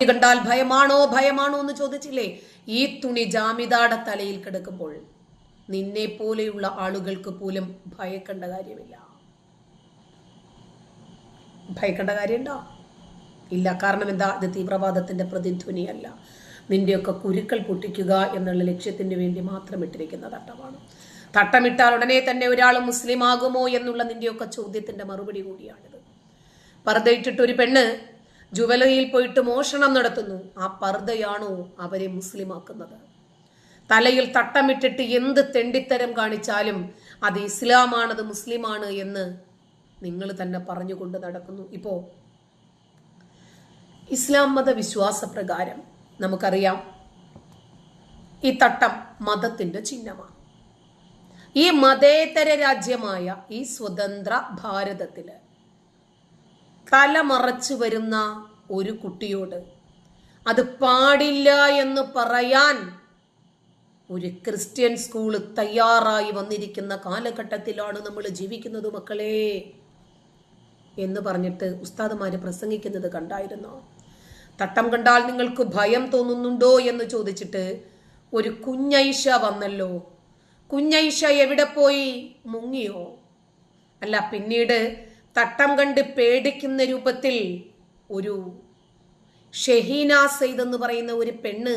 കണ്ടാൽ ഭയമാണോ ഭയമാണോ എന്ന് ചോദിച്ചില്ലേ? ഈ തുണി ജാമിതാടെ തലയിൽ കിടക്കുമ്പോൾ നിന്നെ പോലെയുള്ള ആളുകൾക്ക് പോലും ഭയക്കേണ്ട കാര്യമില്ല. ഭയക്കേണ്ട കാര്യമുണ്ടോ? ഇല്ല കാരണം എന്താ? ഇത് തീവ്രവാദത്തിന്റെ പ്രതിധ്വനിയല്ല. നിന്റെയൊക്കെ കുരുക്കൾ പൊട്ടിക്കുക എന്നുള്ള ലക്ഷ്യത്തിന് വേണ്ടി മാത്രം ഇട്ടിരിക്കുന്ന തട്ടമാണ്. തട്ടമിട്ടാൽ ഉടനെ തന്നെ ഒരാൾ മുസ്ലിം ആകുമോ എന്നുള്ള നിന്റെയൊക്കെ ചോദ്യത്തിന്റെ മറുപടി കൂടിയാണിത്. പർദ്ദയിട്ടിട്ട് ഒരു പെണ്ണ് ജുവലറിയിൽ പോയിട്ട് മോഷണം നടത്തുന്നു. ആ പർദ്ദയാണോ അവരെ മുസ്ലിമാക്കുന്നത്? തലയിൽ തട്ടമിട്ടിട്ട് എന്ത് തെണ്ടിത്തരം കാണിച്ചാലും അത് ഇസ്ലാമാണത് മുസ്ലിമാണ് എന്ന് നിങ്ങൾ തന്നെ പറഞ്ഞുകൊണ്ട് നടക്കുന്നു. ഇപ്പോ ഇസ്ലാം മത വിശ്വാസ പ്രകാരം നമുക്കറിയാം ഈ തട്ടം മതത്തിന്റെ ചിഹ്നമാണ്. ഈ മതേതര രാജ്യമായ ഈ സ്വതന്ത്ര ഭാരതത്തിൽ തലമറച്ചു വരുന്ന ഒരു കുട്ടിയോട് അത് പാടില്ല എന്ന് പറയാൻ ഒരു ക്രിസ്ത്യൻ സ്കൂൾ തയ്യാറായി വന്നിരിക്കുന്ന കാലഘട്ടത്തിലാണ് നമ്മൾ ജീവിക്കുന്നത് മക്കളെ എന്ന് പറഞ്ഞിട്ട് ഉസ്താദുമാര് പ്രസംഗിക്കുന്നത് കണ്ടായിരുന്നു? തട്ടം കണ്ടാൽ നിങ്ങൾക്ക് ഭയം തോന്നുന്നുണ്ടോ? എന്ന് ചോദിച്ചിട്ട് ഒരു കുഞ്ഞൈഷ വന്നല്ലോ. കുഞ്ഞൈഷ എവിടെ പോയി? മുങ്ങിയോ? അല്ല പിന്നീട് തട്ടം കണ്ട് പേടിക്കുന്ന രൂപത്തിൽ ഒരു ഷെഹീന സെയ്ദ് എന്ന് പറയുന്ന ഒരു പെണ്ണ്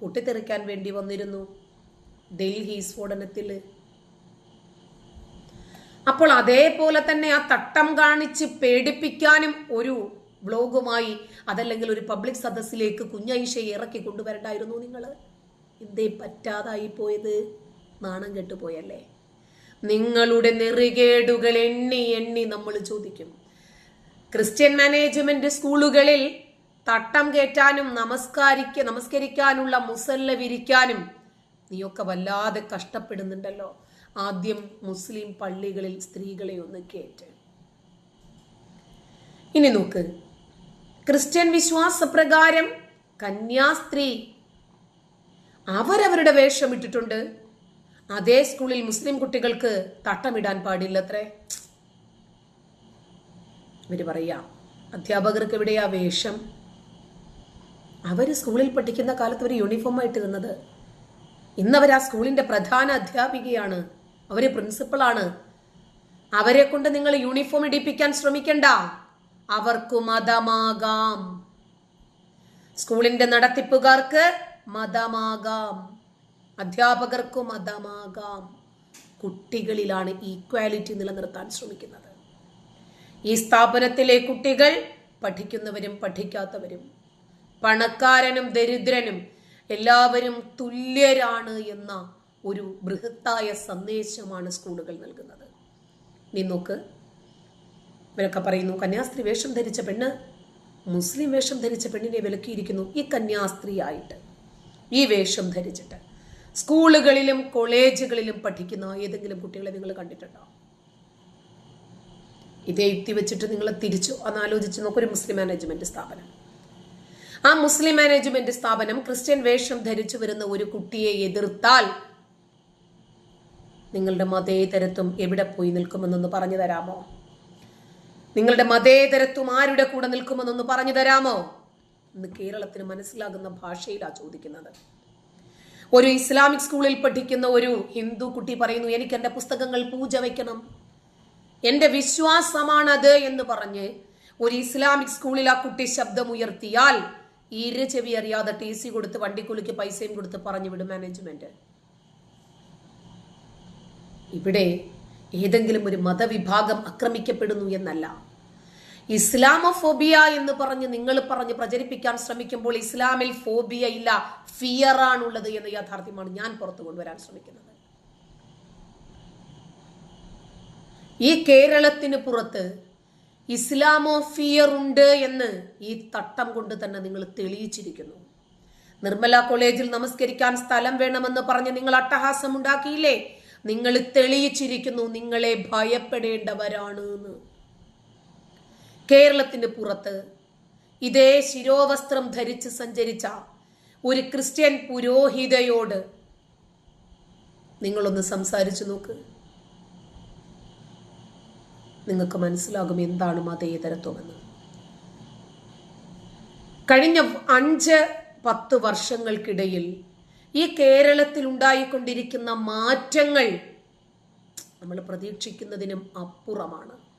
പൊട്ടിത്തെറിക്കാൻ വേണ്ടി വന്നിരുന്നു. ഡൽഹി സ്ഫോടനത്തിൽ അപ്പോൾ അതേപോലെ തന്നെ ആ തട്ടം കാണിച്ച് പേടിപ്പിക്കാനും ഒരു ബ്ലോഗുമായി അതല്ലെങ്കിൽ ഒരു പബ്ലിക് സദസ്സിലേക്ക് കുഞ്ഞൈഷയെ ഇറക്കി കൊണ്ടുവരണ്ടായിരുന്നു നിങ്ങൾ എന്തേ പറ്റാതായി പോയത് നാണം കെട്ടുപോയല്ലേ? നിങ്ങളുടെ നെറികേടുകൾ എണ്ണി എണ്ണി നമ്മൾ ചോദിക്കും. ക്രിസ്ത്യൻ മാനേജ്മെന്റ് സ്കൂളുകളിൽ തട്ടം കേറ്റാനും നമസ്കാരിക്ക നമസ്കരിക്കാനുള്ള മുസല്ല വിരിക്കാനും നീയൊക്കെ വല്ലാതെ കഷ്ടപ്പെടുന്നുണ്ടല്ലോ. ആദ്യം മുസ്ലിം പള്ളികളിൽ സ്ത്രീകളെ ഒന്ന് കയറ്റ് ഇനി നോക്ക്. ക്രിസ്ത്യൻ വിശ്വാസപ്രകാരം കന്യാസ്ത്രീ അവരവരുടെ വേഷം ഇട്ടിട്ടുണ്ട്. അതേ സ്കൂളിൽ മുസ്ലിം കുട്ടികൾക്ക് തട്ടമിടാൻ പാടില്ലത്രേ. ഇവർ പറയാ അധ്യാപകർക്ക് എവിടെയാ വേഷം? അവർ സ്കൂളിൽ പഠിക്കുന്ന കാലത്ത് ഒരു യൂണിഫോം ആയിട്ട് ഇരുന്നത്. ഇന്നവർ ആ സ്കൂളിന്റെ പ്രധാന അധ്യാപികയാണ്. അവർ പ്രിൻസിപ്പളാണ് അവരെ കൊണ്ട് നിങ്ങൾ യൂണിഫോം ഇടിപ്പിക്കാൻ ശ്രമിക്കണ്ട. അവർക്ക് മതമാകാം. സ്കൂളിന്റെ നടത്തിപ്പുകാർക്ക് മതമാകാം. അധ്യാപകർക്കും മതമാകാം കുട്ടികളിലാണ് ഈക്വാലിറ്റി നിലനിർത്താൻ ശ്രമിക്കുന്നത്. ഈ സ്ഥാപനത്തിലെ കുട്ടികൾ പഠിക്കുന്നവരും പഠിക്കാത്തവരും പണക്കാരനും ദരിദ്രനും എല്ലാവരും തുല്യരാണ് എന്ന ഒരു ബൃഹത്തായ സന്ദേശമാണ് സ്കൂളുകൾ നൽകുന്നത്. നീ നോക്ക്. ഇവരൊക്കെ പറയുന്നു കന്യാസ്ത്രീ വേഷം ധരിച്ച പെണ്ണ് മുസ്ലിം വേഷം ധരിച്ച പെണ്ണിനെ വിലക്കിയിരിക്കുന്നു. ഈ കന്യാസ്ത്രീ ആയിട്ട് ഈ വേഷം ധരിച്ചിട്ട് സ്കൂളുകളിലും കോളേജുകളിലും പഠിക്കുന്ന ഏതെങ്കിലും കുട്ടികളെ നിങ്ങൾ കണ്ടിട്ടുണ്ടോ? ഇതേ യുക്തി വെച്ചിട്ട് നിങ്ങൾ തിരിച്ചു അന്നാലോചിച്ച് നോക്കൊരു മുസ്ലിം മാനേജ്മെന്റ് സ്ഥാപനം. ആ മുസ്ലിം മാനേജ്മെന്റ് സ്ഥാപനം ക്രിസ്ത്യൻ വേഷം ധരിച്ചു വരുന്ന ഒരു കുട്ടിയെ എതിർത്താൽ നിങ്ങളുടെ മതേതരത്വം എവിടെ പോയി നിൽക്കുമെന്നൊന്ന് പറഞ്ഞു തരാമോ? നിങ്ങളുടെ മതേതരത്വം ആരുടെ കൂടെ നിൽക്കുമെന്നൊന്ന് പറഞ്ഞു തരാമോ? ഇന്ന് കേരളത്തിന് മനസ്സിലാകുന്ന ഭാഷയിലാണ് ചോദിക്കുന്നത്. ഒരു ഇസ്ലാമിക് സ്കൂളിൽ പഠിക്കുന്ന ഒരു ഹിന്ദു കുട്ടി പറയുന്നു എനിക്ക് എന്റെ പുസ്തകങ്ങൾ പൂജ വയ്ക്കണം എന്റെ വിശ്വാസമാണത് എന്ന് പറഞ്ഞ് ഒരു ഇസ്ലാമിക് സ്കൂളിൽ ആ കുട്ടി ശബ്ദമുയർത്തിയാൽ ഇരു ചെവി അറിയാതെ ടി സി കൊടുത്ത് വണ്ടിക്കൂലിക്ക് പൈസയും കൊടുത്ത് പറഞ്ഞു വിടും മാനേജ്മെന്റ്. ഇവിടെ ഏതെങ്കിലും ഒരു മതവിഭാഗം ആക്രമിക്കപ്പെടുന്നു എന്നല്ല. ഇസ്ലാമോഫോബിയ എന്ന് പറഞ്ഞ് നിങ്ങൾ പറഞ്ഞ് പ്രചരിപ്പിക്കാൻ ശ്രമിക്കുമ്പോൾ ഇസ്ലാമിൽ ഫോബിയ ഇല്ല ഫിയർ ആണുള്ളത് എന്ന യാഥാർത്ഥ്യമാണ് ഞാൻ പുറത്തു കൊണ്ടുവരാൻ ശ്രമിക്കുന്നത്. ഈ കേരളത്തിന് പുറത്ത് ഇസ്ലാമോ ഫിയർ ഉണ്ട് എന്ന് ഈ തട്ടം കൊണ്ട് തന്നെ നിങ്ങൾ തെളിയിച്ചിരിക്കുന്നു. നിർമ്മല കോളേജിൽ നമസ്കരിക്കാൻ സ്ഥലം വേണമെന്ന് പറഞ്ഞ് നിങ്ങൾ അട്ടഹാസം ഉണ്ടാക്കിയില്ലേ നിങ്ങൾ തെളിയിച്ചിരിക്കുന്നു നിങ്ങളെ ഭയപ്പെടേണ്ടവരാണ് എന്ന്. കേരളത്തിന് പുറത്ത് ഇതേ ശിരോവസ്ത്രം ധരിച്ച് സഞ്ചരിച്ച ഒരു ക്രിസ്ത്യൻ പുരോഹിതയോട് നിങ്ങളൊന്ന് സംസാരിച്ചു നോക്ക്. നിങ്ങൾക്ക് മനസ്സിലാകും എന്താണ് മതേതരത്വമെന്ന്. കഴിഞ്ഞ അഞ്ച് പത്ത് വർഷങ്ങൾക്കിടയിൽ ഈ കേരളത്തിൽ ഉണ്ടായിക്കൊണ്ടിരിക്കുന്ന മാറ്റങ്ങൾ നമ്മൾ പ്രതീക്ഷിക്കുന്നതിനും അപ്പുറമാണ്.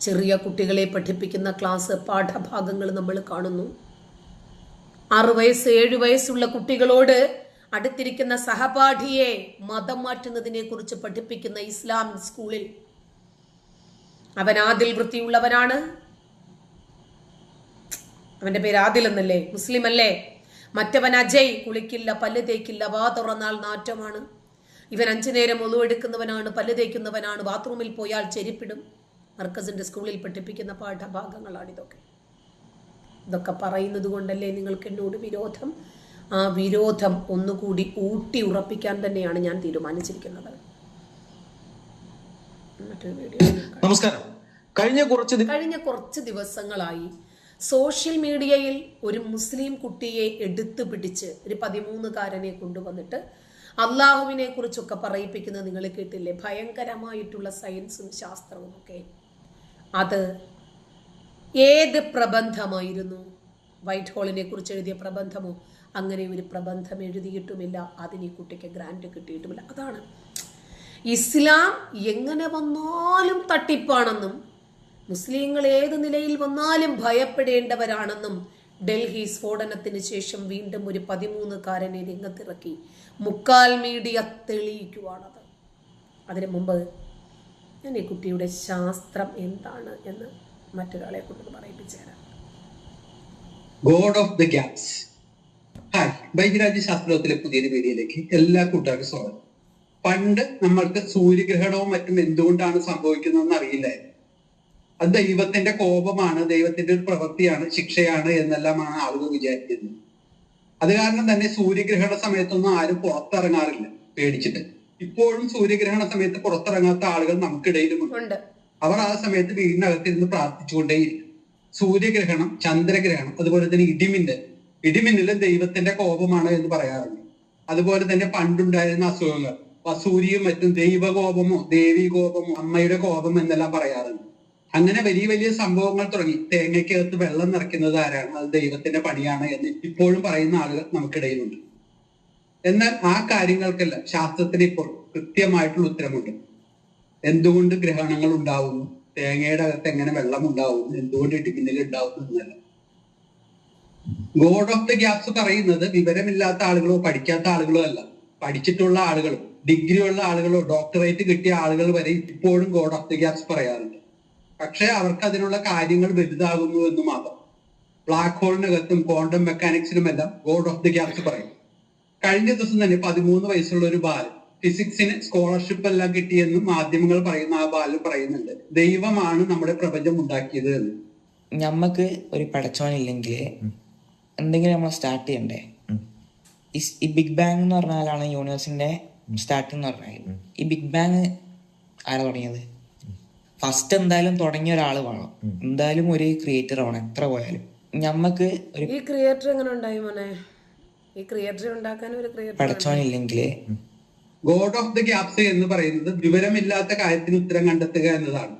ചെറിയ കുട്ടികളെ പഠിപ്പിക്കുന്ന ക്ലാസ് പാഠഭാഗങ്ങൾ നമ്മൾ കാണുന്നു. ആറു വയസ്സ് ഏഴു വയസ്സുള്ള കുട്ടികളോട് അടുത്തിരിക്കുന്ന സഹപാഠിയെ മതം മാറ്റുന്നതിനെ കുറിച്ച് പഠിപ്പിക്കുന്ന ഇസ്ലാമിക് സ്കൂളിൽ. അവൻ ആദിൽ വൃത്തിയുള്ളവനാണ്. അവന്റെ പേര് ആദിൽ എന്നല്ലേ? മുസ്ലിം അല്ലേ? മറ്റവൻ അജയ് കുളിക്കില്ല പല്ല് തേക്കില്ല വാ തുറന്നാൽ നാറ്റമാണ്. ഇവൻ അഞ്ചു നേരം ഒതുവെടുക്കുന്നവനാണ് പല്ല് തേക്കുന്നവനാണ് ബാത്റൂമിൽ പോയാൽ ചെരിപ്പിടും. മർക്കസിന്റെ സ്കൂളിൽ പഠിപ്പിക്കുന്ന പാഠഭാഗങ്ങളാണ് ഇതൊക്കെ. ഇതൊക്കെ പറയുന്നത് കൊണ്ടല്ലേ നിങ്ങൾക്ക് എന്നോട് വിരോധം? ആ വിരോധം ഒന്നുകൂടി ഊട്ടി ഉറപ്പിക്കാൻ തന്നെയാണ് ഞാൻ തീരുമാനിച്ചിരിക്കുന്നത്. നമസ്കാരം. കഴിഞ്ഞ കുറച്ച് കഴിഞ്ഞ കുറച്ച് ദിവസങ്ങളായി സോഷ്യൽ മീഡിയയിൽ ഒരു മുസ്ലിം കുട്ടിയെ എടുത്തു പിടിച്ച് ഒരു പതിമൂന്നുകാരനെ കൊണ്ടുവന്നിട്ട് അള്ളാഹുവിനെ കുറിച്ചൊക്കെ പറയിപ്പിക്കുന്നത് നിങ്ങൾ കേട്ടില്ലേ? ഭയങ്കരമായിട്ടുള്ള സയൻസും ശാസ്ത്രവും ഒക്കെ. അത് ഏത് പ്രബന്ധമായിരുന്നു? വൈറ്റ് ഹോളിനെ കുറിച്ച് എഴുതിയ പ്രബന്ധമോ? അങ്ങനെ ഒരു പ്രബന്ധം എഴുതിയിട്ടുമില്ല. അതിന് ഈ കുട്ടിക്ക് ഗ്രാൻഡ് കിട്ടിയിട്ടുമില്ല. അതാണ്. ഇസ്ലാം എങ്ങനെ വന്നാലും തട്ടിപ്പാണെന്നും മുസ്ലിങ്ങൾ ഏത് നിലയിൽ വന്നാലും ഭയപ്പെടേണ്ടവരാണെന്നും ഡൽഹി സ്ഫോടനത്തിന് ശേഷം വീണ്ടും ഒരു പതിമൂന്നുകാരനെ രംഗത്തിറക്കി. മുക്കാൽ മീഡിയ തെളിയിക്കുവാണത്. അതിനു മുമ്പ് ഞാൻ ഈ കുട്ടിയുടെ ശാസ്ത്രം എന്താണ് എന്ന് മറ്റൊരാളെ കൊണ്ട് പറയിപ്പിച്ചു തരാം. God of the gaps hi ബൈരാജ്യ ശാസ്ത്രത്തിലെ പുതിയൊരു വീഡിയോയിലേക്ക് എല്ലാ കൂട്ടുകാർക്കും സ്വാഗതം. പണ്ട് നമ്മൾക്ക് സൂര്യഗ്രഹണവും മറ്റും എന്തുകൊണ്ടാണ് സംഭവിക്കുന്നതെന്ന് അറിയില്ലായിരുന്നു. അത് ദൈവത്തിന്റെ കോപമാണ് ദൈവത്തിന്റെ ഒരു പ്രവൃത്തിയാണ് ശിക്ഷയാണ് എന്നെല്ലാമാണ് ആളുകൾ വിചാരിക്കുന്നത്. അത് കാരണം തന്നെ സൂര്യഗ്രഹണ സമയത്തൊന്നും ആരും പുറത്തിറങ്ങാറില്ല പേടിച്ചിട്ട്. ഇപ്പോഴും സൂര്യഗ്രഹണ സമയത്ത് പുറത്തിറങ്ങാത്ത ആളുകൾ നമുക്കിടയിലുമുണ്ട്. ഉണ്ട്. അവർ ആ സമയത്ത് വീടിനകത്തിരുന്ന് പ്രാർത്ഥിച്ചുകൊണ്ടേയിരിക്കും. സൂര്യഗ്രഹണം ചന്ദ്രഗ്രഹണം അതുപോലെ തന്നെ ഇടിമിന്നൽ. ഇടിമിന്നലും ദൈവത്തിന്റെ കോപമാണ് എന്ന് പറയാറുണ്ട്. അതുപോലെ തന്നെ പണ്ടുണ്ടായിരുന്ന അസുഖങ്ങൾ. വസൂരിയും മറ്റും ദൈവകോപമോ ദേവി കോപമോ അമ്മയുടെ കോപം എന്നെല്ലാം പറയാറുണ്ട്. അങ്ങനെ വലിയ വലിയ സംഭവങ്ങൾ തുടങ്ങി. തേങ്ങയ്ക്കകത്ത് വെള്ളം നിറയ്ക്കുന്നത് ആരാണ്? അത് ദൈവത്തിന്റെ പണിയാണ് എന്ന് ഇപ്പോഴും പറയുന്ന ആളുകൾ നമുക്കിടയിലുണ്ട്. എന്നാൽ ആ കാര്യങ്ങൾക്കല്ല ശാസ്ത്രത്തിന് ഇപ്പോൾ കൃത്യമായിട്ടുള്ള ഉത്തരമുണ്ട്. എന്തുകൊണ്ട് ഗ്രഹണങ്ങൾ ഉണ്ടാവുന്നു? തേങ്ങയുടെ അകത്ത് എങ്ങനെ വെള്ളം ഉണ്ടാവുന്നു? എന്തുകൊണ്ട് ഇടിമിന്നൽ ഉണ്ടാവുന്നു എന്നല്ല. ഗോഡ് ഓഫ് ദ ഗ്യാപ്സ് പറയുന്നത് വിവരമില്ലാത്ത ആളുകളോ പഠിക്കാത്ത ആളുകളോ അല്ല. പഠിച്ചിട്ടുള്ള ആളുകളും ഡിഗ്രി ഉള്ള ആളുകളോ ഡോക്ടറേറ്റ് കിട്ടിയ ആളുകൾ വരെ ഇപ്പോഴും ഗോഡ് ഓഫ് ദ ഗ്യാപ്സ് പറയാറുണ്ട്. പക്ഷെ അവർക്ക് അതിനുള്ള കാര്യങ്ങൾ വലുതാകുന്നു എന്ന് മാത്രം. ബ്ലാക്ക് ഹോളിനകത്തും ക്വാണ്ടം മെക്കാനിക്സിനും എല്ലാം ഗോഡ് ഓഫ് ദി ഗ്യാപ്സ് പറയും. കഴിഞ്ഞ ദിവസം തന്നെ പതിമൂന്ന് വയസ്സുള്ള ഒരു ബാലൻ ഫിസിക്സിന് സ്കോളർഷിപ്പ് എല്ലാം കിട്ടിയെന്നും മാധ്യമങ്ങൾ പറയുന്ന ആ ബാലൻ പറയുന്നുണ്ട്. ദൈവമാണ് നമ്മുടെ പ്രപഞ്ചം ഉണ്ടാക്കിയത് എന്ന്. ഞമ്മക്ക് ഒരു പടച്ചോനില്ലെങ്കിൽ എന്തെങ്കിലും നമ്മൾ സ്റ്റാർട്ട് ചെയ്യണ്ടേ? ഈ ബിഗ് ബാങ് എന്ന് പറഞ്ഞാലാണ് യൂണിവേഴ്സിന്റെ സ്റ്റാർട്ട് എന്ന് പറഞ്ഞാൽ ഈ ബിഗ് ബാങ് ആരാ തുടങ്ങിയത്? ഫസ്റ്റ് എന്തായാലും തുടങ്ങിയ ഒരാൾ വേണം. എന്തായാലും ഒരു ക്രിയേറ്റർ വേണം എത്ര പോയാലും. ഞമ്മക്ക് ഒരു ഈ ക്രിയേറ്റർ എങ്ങനെ ഉണ്ടായി മോനെ? ഈ ക്രിയേറ്റർ ഉണ്ടാക്കാൻ ഒരു creator god of the gaps എന്ന് പറയുന്നത് വിവരമില്ലാത്ത കാര്യത്തിന് ഉത്തരം കണ്ടെത്തുക എന്നതാണ്.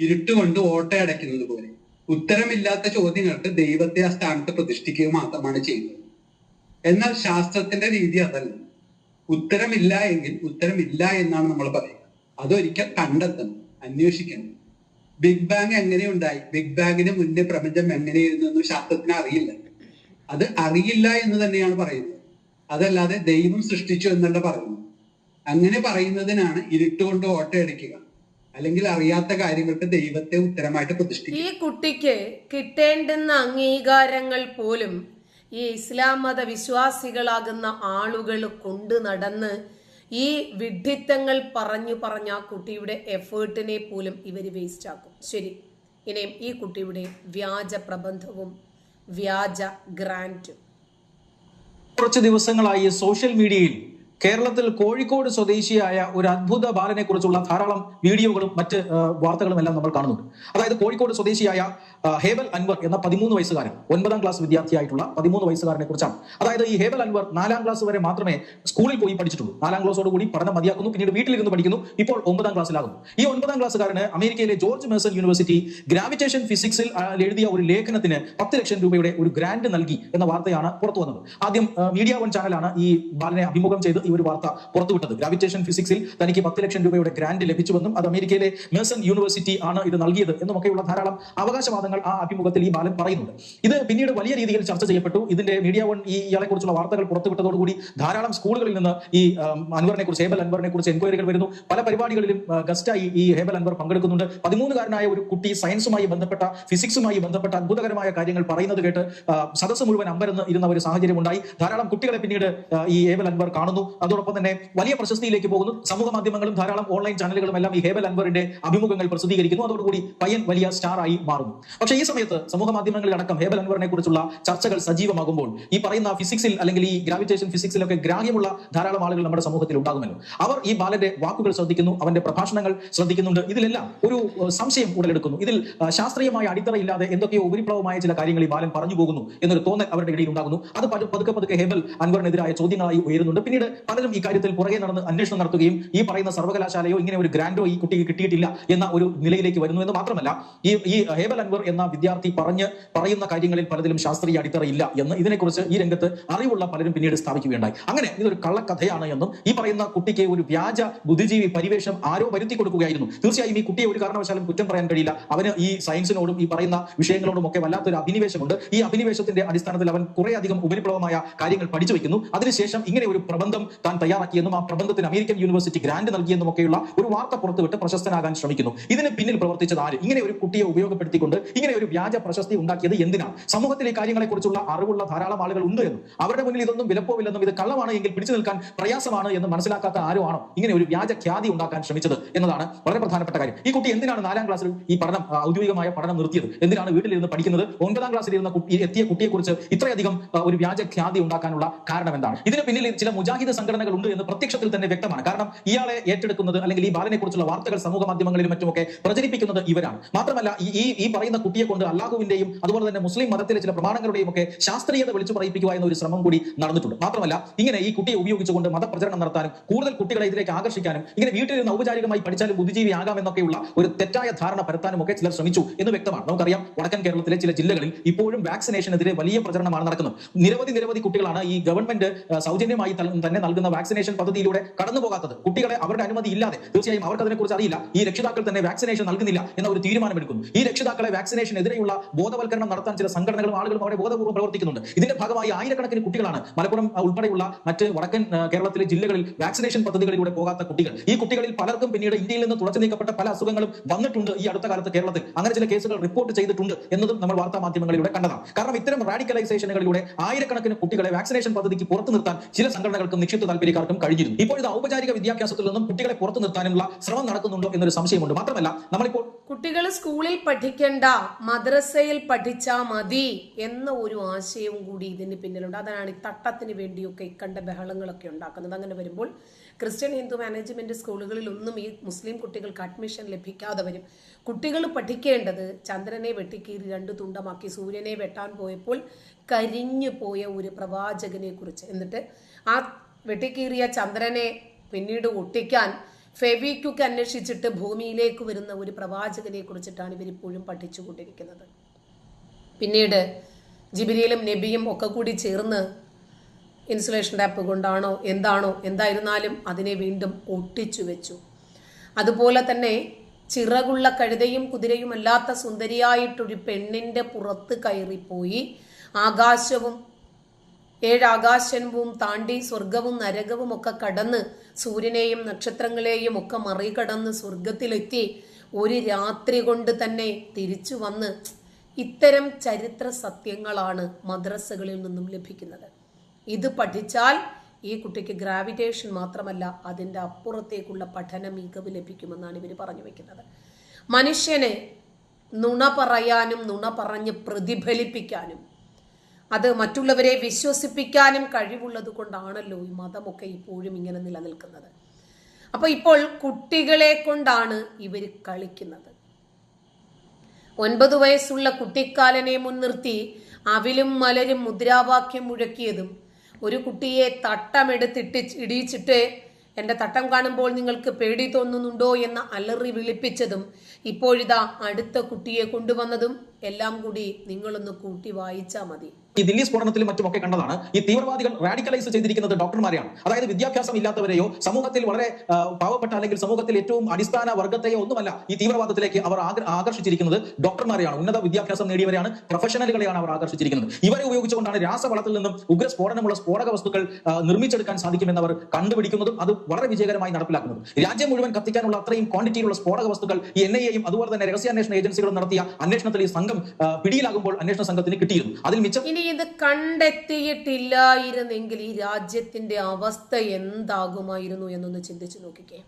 ഇരുട്ടുകൊണ്ട് ഓട്ടയടയ്ക്കുന്നത് പോലെ. ഉത്തരമില്ലാത്ത ചോദ്യങ്ങൾക്ക് ദൈവത്തെ ആ സ്ഥാനത്ത് പ്രതിഷ്ഠിക്കുക മാത്രമാണ് ചെയ്യുന്നത്. എന്നാൽ ശാസ്ത്രത്തിന്റെ രീതി അതല്ല. ഉത്തരമില്ല എങ്കിൽ ഉത്തരമില്ല എന്നാണ് നമ്മൾ പറയുക. അതൊരിക്കൽ കണ്ടെത്തണം അന്വേഷിക്കണം. ബിഗ് ബാങ് എങ്ങനെ ഉണ്ടായി ബിഗ് ബാങ്ങിന് മുന്നേ പ്രപഞ്ചം എങ്ങനെയായിരുന്നു എന്ന് ശാസ്ത്രത്തിന് അറിയില്ല. അത് അറിയില്ല എന്ന് തന്നെയാണ് പറയുന്നത്. അതല്ലാതെ ദൈവം സൃഷ്ടിച്ചു എന്നല്ല പറയുന്നത്. അങ്ങനെ പറയുന്നതിനാണ് ഇരുട്ടുകൊണ്ട് ഓട്ടയടിക്കുക അല്ലെങ്കിൽ അറിയാത്ത കാര്യങ്ങൾക്ക് ദൈവത്തെ ഉത്തരമായിട്ട് പ്രതിഷ്ഠിക്കും ഈ കുട്ടിക്ക് കിട്ടേണ്ടുന്ന അംഗീകാരങ്ങൾ പോലും ഈ ഇസ്ലാം മത വിശ്വാസികളാകുന്ന ആളുകൾ കൊണ്ടു നടന്ന് ഈ വിഡ്ഢിത്തങ്ങൾ പറഞ്ഞു പറഞ്ഞ ആ കുട്ടിയുടെ എഫേർട്ടിനെ പോലും ഇവർ വേസ്റ്റ് ആക്കും ശരി. ഇനിയും ഈ കുട്ടിയുടെ വ്യാജ പ്രബന്ധവും വ്യാജ ഗ്രാന്റ്. കുറച്ച് ദിവസങ്ങളായി സോഷ്യൽ മീഡിയയിൽ കേരളത്തിൽ കോഴിക്കോട് സ്വദേശിയായ ഒരു അത്ഭുത ബാലനെ കുറിച്ചുള്ള ധാരാളം വീഡിയോകളും മറ്റ് വാർത്തകളും എല്ലാം നമ്മൾ കാണുന്നുണ്ട്. അതായത് കോഴിക്കോട് സ്വദേശിയായ ഹേബൽ അൻവർ എന്ന പതിമൂന്ന് വയസ്സുകാരൻ ഒൻപതാം ക്ലാസ് വിദ്യാർത്ഥിയായിട്ടുള്ള പതിമൂന്ന് വയസ്സുകാരനെ കുറിച്ചാണ്. അതായത് ഈ ഹേബൽ അൻവർ നാലാം ക്ലാസ് വരെ മാത്രമേ സ്കൂളിൽ പോയി പഠിച്ചിട്ടുള്ളൂ. നാലാം ക്ലാസ്സോട് കൂടി പഠനം മതിയാക്കുന്നു പിന്നീട് വീട്ടിലിരുന്ന് പഠിക്കുന്നു ഇപ്പോൾ ഒമ്പതാം ക്ലാസ്സിലാകുന്നു ഈ ഒൻപതാം ക്ലാസ്സുകാരന് അമേരിക്കയിലെ ജോർജ് മേഴ്സൺ യൂണിവേഴ്സിറ്റി ഗ്രാവിറ്റേഷൻ ഫിസിക്സിൽ എഴുതിയ ഒരു ലേഖനത്തിന് പത്ത് ലക്ഷം രൂപയുടെ ഒരു ഗ്രാന്റ് നൽകി എന്ന വാർത്തയാണ് പുറത്തു വന്നത്. ആദ്യം മീഡിയ വൺ ചാനലാണ് ഈ ബാലനെ അഭിമുഖം ചെയ്ത് ഈ ഒരു വാർത്ത പുറത്തുവിട്ടത്. ഗ്രാവിറ്റേഷൻ ഫിസിക്സിൽ തനിക്ക് പത്ത് ലക്ഷം രൂപയുടെ ഗ്രാന്റ് ലഭിച്ചുവെന്നും അത് അമേരിക്കയിലെ മേഴ്സൺ യൂണിവേഴ്സിറ്റി ആണ് ഇത് നൽകിയത് എന്നുമൊക്കെയുള്ള ധാരാളം അവകാശവാദങ്ങൾ ആ അഭിമുഖത്തിൽ ഈ ബാലൻ പറയുന്നുണ്ട്. ഇത് പിന്നീട് വലിയ രീതിയിൽ ചർച്ച ചെയ്യപ്പെട്ടു. ഇതിന്റെ മീഡിയ വൺ ഈ ഇയാളെ കുറിച്ചുള്ള വാർത്തകൾ പുറത്തുവിട്ടതോടുകൂടി ധാരാളം സ്കൂളുകളിൽ നിന്ന് ഈ അൻവറിനെ കുറിച്ച് ഹേബൽ അൻവറിനെ കുറിച്ച് എൻക്വയറികൾ വരുന്നു. പല പരിപാടികളിലും ഗസ്റ്റായി ഈ ഹേബൽ അൻവർ പങ്കെടുക്കുന്നുണ്ട്. പതിമൂന്നുകാരനായ ഒരു കുട്ടി സയൻസുമായി ബന്ധപ്പെട്ട ഫിസിക്സുമായി ബന്ധപ്പെട്ട അത്ഭുതകരമായ കാര്യങ്ങൾ പറയുന്നത് കേട്ട് സദസ് സദസ്സ് മുഴുവൻ അമ്പരന്ന് ഇരുന്ന ഒരു സാഹചര്യം ഉണ്ടായി ധാരാളം കുട്ടികളെ പിന്നീട് ഈ ഹേബൽ അൻവർ കാണുന്നു. അതോടൊപ്പം തന്നെ വലിയ പ്രശസ്തിയിലേക്ക് പോകുന്നു. സമൂഹ മാധ്യമങ്ങളും ധാരാളം ഓൺലൈൻ ചാനലുകളും എല്ലാം ഈ ഹേബൽ അൻവറിന്റെ അഭിമുഖങ്ങൾ പ്രസിദ്ധീകരിക്കുന്നു. അതോടുകൂടി പയ്യൻ വലിയ സ്റ്റാർ ആയി മാറുന്നു. പക്ഷേ ഈ സമയത്ത് സമൂഹ മാധ്യമങ്ങളിൽ അടക്കം ഹേബൽ അൻവറിനെ കുറിച്ചുള്ള ചർച്ചകൾ സജീവമാകുമ്പോൾ ഈ പറയുന്ന ഫിസിക്സിൽ അല്ലെങ്കിൽ ഈ ഗ്രാവിറ്റേഷൻ ഫിസിക്സിലൊക്കെ ഗ്രാഹ്യമുള്ള ധാരാളം ആളുകൾ നമ്മുടെ സമൂഹത്തിൽ ഉണ്ടാകുമല്ലോ. അവർ ഈ ബാലന്റെ വാക്കുകൾ ശ്രദ്ധിക്കുന്നു അവന്റെ പ്രഭാഷണങ്ങൾ ശ്രദ്ധിക്കുന്നുണ്ട്. ഇതിലെല്ലാം ഒരു സംശയം ഉടലെടുക്കുന്നു. ഇതിൽ ശാസ്ത്രീയമായ അടിത്തറയില്ലാതെ എന്തൊക്കെയോ ഉപരിപ്ലവമായ ചില കാര്യങ്ങൾ ഈ ബാലൻ പറഞ്ഞു പോകുന്നു എന്നൊരു തോന്നൽ അവരുടെ ഇടയിൽ ഉണ്ടാകുന്നു. അത് പതു- പതുക്കെ പതുക്കെ ഹേബൽ അൻവറിനെതിരായ ചോദ്യങ്ങളായി ഉയരുന്നുണ്ട്. പിന്നീട് പലരും ഈ കാര്യത്തിൽ പുറകെ നടന്ന് അന്വേഷണം നടത്തുകയും ഈ പറയുന്ന സർവകലാശാലയോ ഇങ്ങനെ ഒരു ഗ്രാൻഡോ ഈ കുട്ടിക്ക് കിട്ടിയിട്ടില്ല എന്ന ഒരു നിലയിലേക്ക് വരുന്നു എന്ന് മാത്രമല്ല ഈ ഈ ഹേബൽ അൻവർ എന്ന വിദ്യാർത്ഥി പറഞ്ഞ് പറയുന്ന കാര്യങ്ങളിൽ പലതിലും ശാസ്ത്രീയ അടിത്തറയില്ല എന്ന് ഇതിനെക്കുറിച്ച് ഈ രംഗത്ത് അറിവുള്ള പലരും പിന്നീട് സ്ഥാപിക്കുകയുണ്ടായി. അങ്ങനെ ഇതൊരു കള്ളക്കഥയാണ് എന്നും ഈ പറയുന്ന കുട്ടിക്ക് ഒരു വ്യാജ ബുദ്ധിജീവി പരിവേഷം ആരോ വരുത്തി കൊടുക്കുകയായിരുന്നു. തീർച്ചയായും ഈ കുട്ടിയെ ഒരു കാരണവശാലും കുറ്റം പറയാൻ കഴിയില്ല. അവന് ഈ സയൻസിനോടും ഈ പറയുന്ന വിഷയങ്ങളോടും ഒക്കെ വല്ലാത്തൊരു അഭിനിവേശമുണ്ട്. ഈ അഭിനിവേശത്തിന്റെ അടിസ്ഥാനത്തിൽ അവൻ കുറെ അധികം ഉപരിപ്ലവമായ കാര്യങ്ങൾ പഠിച്ചു വെക്കുന്നു. അതിനുശേഷം ഇങ്ങനെ ഒരു പ്രബന്ധം താൻ തയ്യാറാക്കിയെന്നും ആ പ്രബന്ധത്തിന് അമേരിക്കൻ യൂണിവേഴ്സിറ്റി ഗ്രാന്റ് നൽകിയെന്നും ഒക്കെയുള്ള ഒരു വാർത്ത പുറത്തുവിട്ട് പ്രശസ്തനാകാൻ ശ്രമിക്കുന്നു. ഇതിന് പിന്നിൽ പ്രവർത്തിച്ചത് ആര്? ഇങ്ങനെ ഒരു കുട്ടിയെ ഉപയോഗപ്പെടുത്തിക്കൊണ്ട് ഇങ്ങനെ ഒരു വ്യാജ പ്രശസ്തി ഉണ്ടാക്കിയത് എന്തിനാ? സമൂഹത്തിലെ കാര്യങ്ങളെ കുറിച്ചുള്ള അറിവുള്ള ധാരാളം ആളുകൾ ഉണ്ട് എന്നും. അവരുടെ മുന്നിൽ ഇതൊന്നും വിലപ്പോവില്ലെന്നും ഇത് കള്ളമാണ് എങ്കിൽ പിടിച്ചു നിൽക്കാൻ പ്രയാസമാണ് എന്ന് മനസ്സിലാക്കാത്ത ആരോ ആണോ ഇങ്ങനെ ഒരു വ്യാജ ഖ്യാതി ഉണ്ടാക്കാൻ ശ്രമിച്ചത് എന്നതാണ് വളരെ പ്രധാനപ്പെട്ട കാര്യം. ഈ കുട്ടി എന്തിനാണ് നാലാം ക്ലാസ്സിൽ ഈ പഠനം ഔദ്യോഗികമായ പഠനം നിർത്തിയത്? എന്തിനാണ് വീട്ടിലിരുന്ന് പഠിക്കുന്നത്? ഒൻപതാം ക്ലാസ്സിൽ ഇരുന്ന കുട്ടി എത്തിയ കുട്ടിയെ കുറിച്ച് ഇത്രയധികം ഒരു വ്യാജ ഖ്യാതി ഉണ്ടാക്കാനുള്ള കാരണം എന്താണ്? ഇതിന് പിന്നിൽ ചില മുജാഹിദ് സംഘടനകൾ ഉണ്ട് എന്ന് പ്രത്യക്ഷത്തിൽ തന്നെ വ്യക്തമാണ്. കാരണം ഇയാളെ ഏറ്റെടുക്കുന്നത് അല്ലെങ്കിൽ ഈ ബാലനെ കുറിച്ചുള്ള വാർത്തകൾ സമൂഹ മാധ്യമങ്ങളിലും മറ്റുമൊക്കെ പ്രചരിപ്പിക്കുന്നത് ഇവരാണ്. മാത്രമല്ല ഈ ഈ പറയുന്ന കുട്ടിയെ കൊണ്ട് അള്ളാഹുവിന്റെയും അതുപോലെ തന്നെ മുസ്ലിം മതത്തിലെ ചില പ്രമാണങ്ങളുടെയും ഒക്കെ ശാസ്ത്രീയത വിളിച്ചു പറയിപ്പിക്കുക എന്ന ഒരു ശ്രമം കൂടി നടന്നിട്ടുണ്ട്. മാത്രമല്ല ഇങ്ങനെ ഈ കുട്ടിയെ ഉപയോഗിച്ചുകൊണ്ട് മതപ്രചരണം നടത്താനും കൂടുതൽ കുട്ടികളെ ഇതിലേക്ക് ആകർഷിക്കാനും ഇങ്ങനെ വീട്ടിൽ നിന്ന് ഔപചാരികമായി പഠിച്ചാലും ബുദ്ധിജീവി ആകാം എന്നൊക്കെയുള്ള ഒരു തെറ്റായ ധാരണ പരത്താനും ഒക്കെ ചിലർ ശ്രമിച്ചു എന്ന് വ്യക്തമാണ്. നമുക്കറിയാം വടക്കൻ കേരളത്തിലെ ചില ജില്ലകളിൽ ഇപ്പോഴും വാക്സിനേഷനെതിരെ വലിയ പ്രചരണമാണ് നടക്കുന്നത്. നിരവധി നിരവധി കുട്ടികളാണ് ഈ ഗവൺമെന്റ് സൗജന്യമായി തന്നെ നൽകുന്ന വാക്സിനേഷൻ പദ്ധതിയിലൂടെ കടന്നു പോകാത്തത് കുട്ടികളെ അവരുടെ അനുമതി ഇല്ലാതെ തീർച്ചയായും അവർക്ക് അതിനെക്കുറിച്ച് അറിയില്ല. ഈ രക്ഷിതാക്കൾ തന്നെ വാക്സിനേഷൻ നൽകുന്നില്ല എന്ന ഒരു തീരുമാനമെടുക്കുന്നു. ഈ രക്ഷിതാക്കളെ വാക്സിനേഷനെതിരെയുള്ള ബോധവൽക്കരണം നടത്താൻ ചില സംഘടനകളും ആളുകളും അവിടെ ബോധപൂർവം പ്രവർത്തിക്കുന്നുണ്ട്. ഇതിന്റെ ഭാഗമായി ആയിരക്കണക്കിന് കുട്ടികളാണ് മലപ്പുറം ഉൾപ്പെടെയുള്ള മറ്റ് വടക്കൻ കേരളത്തിലെ ജില്ലകളിൽ വാക്സിനേഷൻ പദ്ധതികളിലൂടെ പോകാത്ത കുട്ടികൾ. ഈ കുട്ടികളിൽ പലർക്കും പിന്നീട് ഇന്ത്യയിൽ നിന്ന് തുടച്ചു നീക്കപ്പെട്ട പല അസുഖങ്ങളും വന്നിട്ടുണ്ട് ഈ അടുത്ത കാലത്ത് കേരളത്തിൽ. അങ്ങനെ ചില കേസുകൾ റിപ്പോർട്ട് ചെയ്തിട്ടുണ്ട് എന്നതും നമ്മൾ വാർത്താ മാധ്യമങ്ങളിലൂടെ കണ്ടതാണ്. കാരണം ഇത്തരം റാഡിക്കലൈസേഷനുകളിലൂടെ ആയിരക്കണക്കിന് കുട്ടികളെ വാക്സിനേഷൻ പദ്ധതിക്ക് പുറത്തു നിർത്താൻ ചില സംഘടനകൾക്കും നിക്ഷിപ്ത താല്പര്യക്കാർക്കും കഴിഞ്ഞിരുന്നു. ഇപ്പോൾ ഇത് ഔപചാരിക വിദ്യാഭ്യാസത്തിൽ നിന്നും കുട്ടികളെ പുറത്തു നിർത്താനുള്ള ശ്രമം നടക്കുന്നുണ്ടോ എന്നൊരു സംശയമുണ്ട്. മാത്രമല്ല നമ്മളിപ്പോൾ കുട്ടികൾ സ്കൂളിൽ പഠിക്കണ്ട മദ്രസയിൽ പഠിച്ചാ മതി എന്ന ഒരു ആശയവും കൂടി ഇതിന് പിന്നിലുണ്ട്. അതാണ് ഈ തട്ടത്തിന് വേണ്ടിയൊക്കെ ഇക്കണ്ട ബഹളങ്ങളൊക്കെ ഉണ്ടാക്കുന്നത്. അങ്ങനെ വരുമ്പോൾ ക്രിസ്ത്യൻ ഹിന്ദു മാനേജ്മെന്റ് സ്കൂളുകളിലൊന്നും ഈ മുസ്ലിം കുട്ടികൾക്ക് അഡ്മിഷൻ ലഭിക്കാതെ വരും. കുട്ടികൾ പഠിക്കേണ്ടത് ചന്ദ്രനെ വെട്ടിക്കീറി രണ്ട് തുണ്ടമാക്കി സൂര്യനെ വെട്ടാൻ പോയപ്പോൾ കരിഞ്ഞു പോയ ഒരു പ്രവാചകനെ കുറിച്ച് എന്നിട്ട് ആ വെട്ടിക്കീറിയ ചന്ദ്രനെ പിന്നീട് ഒട്ടിക്കാൻ ഫെവിക്യുക്ക് അന്വേഷിച്ചിട്ട് ഭൂമിയിലേക്ക് വരുന്ന ഒരു പ്രവാചകനെ കുറിച്ചിട്ടാണ് ഇവരിപ്പോഴും പഠിച്ചുകൊണ്ടിരിക്കുന്നത്. പിന്നീട് ജിബിരിയിലും നബിയും ഒക്കെ കൂടി ചേർന്ന് ഇൻസുലേഷൻ ടാപ്പ് കൊണ്ടാണോ എന്താണോ എന്തായിരുന്നാലും അതിനെ വീണ്ടും ഒട്ടിച്ചു വെച്ചു. അതുപോലെ തന്നെ ചിറകുള്ള കഴുതയും കുതിരയും അല്ലാത്ത സുന്ദരിയായിട്ടൊരു പെണ്ണിന്റെ പുറത്ത് കയറിപ്പോയി. ആകാശവും ഏഴാകാശവും താണ്ടി സ്വർഗവും നരകവും ഒക്കെ കടന്ന് സൂര്യനെയും നക്ഷത്രങ്ങളെയും ഒക്കെ മറികടന്ന് സ്വർഗത്തിലെത്തി ഒരു രാത്രി കൊണ്ട് തന്നെ തിരിച്ചു വന്ന് ഇത്തരം ചരിത്ര സത്യങ്ങളാണ് മദ്രസകളിൽ നിന്നും ലഭിക്കുന്നത്. ഇത് പഠിച്ചാൽ ഈ കുട്ടിക്ക് ഗ്രാവിറ്റേഷൻ മാത്രമല്ല അതിന്റെ അപ്പുറത്തേക്കുള്ള പഠന മികവ് ലഭിക്കുമെന്നാണ് ഇവർ പറഞ്ഞു വെക്കുന്നത്. മനുഷ്യനെ നുണ പറയാനും നുണ പറഞ്ഞ് പ്രതിഫലിപ്പിക്കാനും അത് മറ്റുള്ളവരെ വിശ്വസിപ്പിക്കാനും കഴിവുള്ളത് കൊണ്ടാണല്ലോ ഈ മതമൊക്കെ ഇപ്പോഴും ഇങ്ങനെ നിലനിൽക്കുന്നത്. അപ്പോൾ ഇപ്പോൾ കുട്ടികളെ കൊണ്ടാണ് ഇവർ കളിക്കുന്നത്. ഒൻപത് വയസ്സുള്ള കുട്ടിക്കാലനെ മുൻനിർത്തി അവിലും മലരും മുദ്രാവാക്യം മുഴക്കിയതും ഒരു കുട്ടിയെ തട്ടമെടുത്തിട്ട് ഇടിയിച്ചിട്ട് എന്റെ തട്ടം കാണുമ്പോൾ നിങ്ങൾക്ക് പേടി തോന്നുന്നുണ്ടോ എന്ന് അലറി വിളിപ്പിച്ചതും ഇപ്പോഴിതാ അടുത്ത കുട്ടിയെ കൊണ്ടുവന്നതും എല്ലാം കൂടി നിങ്ങളൊന്ന് കൂട്ടി വായിച്ചാൽ മതി. ഈ ദില്ലി സ്ഫോടനത്തിലും മറ്റുമൊക്കെ കണ്ടതാണ്. ഈ തീവ്രവാദികൾ റാഡിക്കലൈസ് ചെയ്തിരിക്കുന്നത് ഡോക്ടർമാരെയാണ്. അതായത് വിദ്യാഭ്യാസം ഇല്ലാത്തവരെയോ സമൂഹത്തിൽ വളരെ പാവപ്പെട്ട അല്ലെങ്കിൽ സമൂഹത്തിൽ ഏറ്റവും അടിസ്ഥാന വർഗത്തെയോ ഒന്നുമല്ല ഈ തീവ്രവാദത്തിലേക്ക് അവർ ആകർഷിച്ചിരിക്കുന്നത് ഡോക്ടർമാരെയാണ്. ഉന്നത വിദ്യാഭ്യാസം നേടിയവരെയാണ് പ്രൊഫഷണലുകളെയാണ് അവർ ആകർഷിച്ചിരിക്കുന്നത്. ഇവരെ ഉപയോഗിച്ചുകൊണ്ടാണ് രാസവളത്തിൽ നിന്നും ഉഗ്ര സ്ഫോടനമുള്ള സ്ഫോടക വസ്തുക്കൾ നിർമ്മിച്ചെടുക്കാൻ സാധിക്കുമെന്ന് അവർ കണ്ടുപിടിക്കുന്നതും അത് വളരെ വിജയകരമായി നടപ്പിലാക്കുന്നത്. രാജ്യം മുഴുവൻ കത്തിക്കാനുള്ള അത്രയും ക്വാണ്ടിറ്റിയിലുള്ള സ്ഫോടക വസ്തുക്കൾ ഈ എൻ ഐ എയും അതുപോലെ തന്നെ രഹസ്യാന്വേഷണ ഏജൻസികളും നടത്തിയ അന്വേഷണത്തിൽ ഈ സംഘം പിടിയിലാകുമ്പോൾ അന്വേഷണ സംഘത്തിന് കിട്ടിയിരുന്നു. അതിൽ മിച്ചം ഇത് കണ്ടെത്തിയിട്ടില്ലായിരുന്നെങ്കിൽ ഈ രാജ്യത്തിന്റെ അവസ്ഥ എന്താകുമായിരുന്നു എന്നൊന്ന് ചിന്തിച്ചു നോക്കിക്കേ.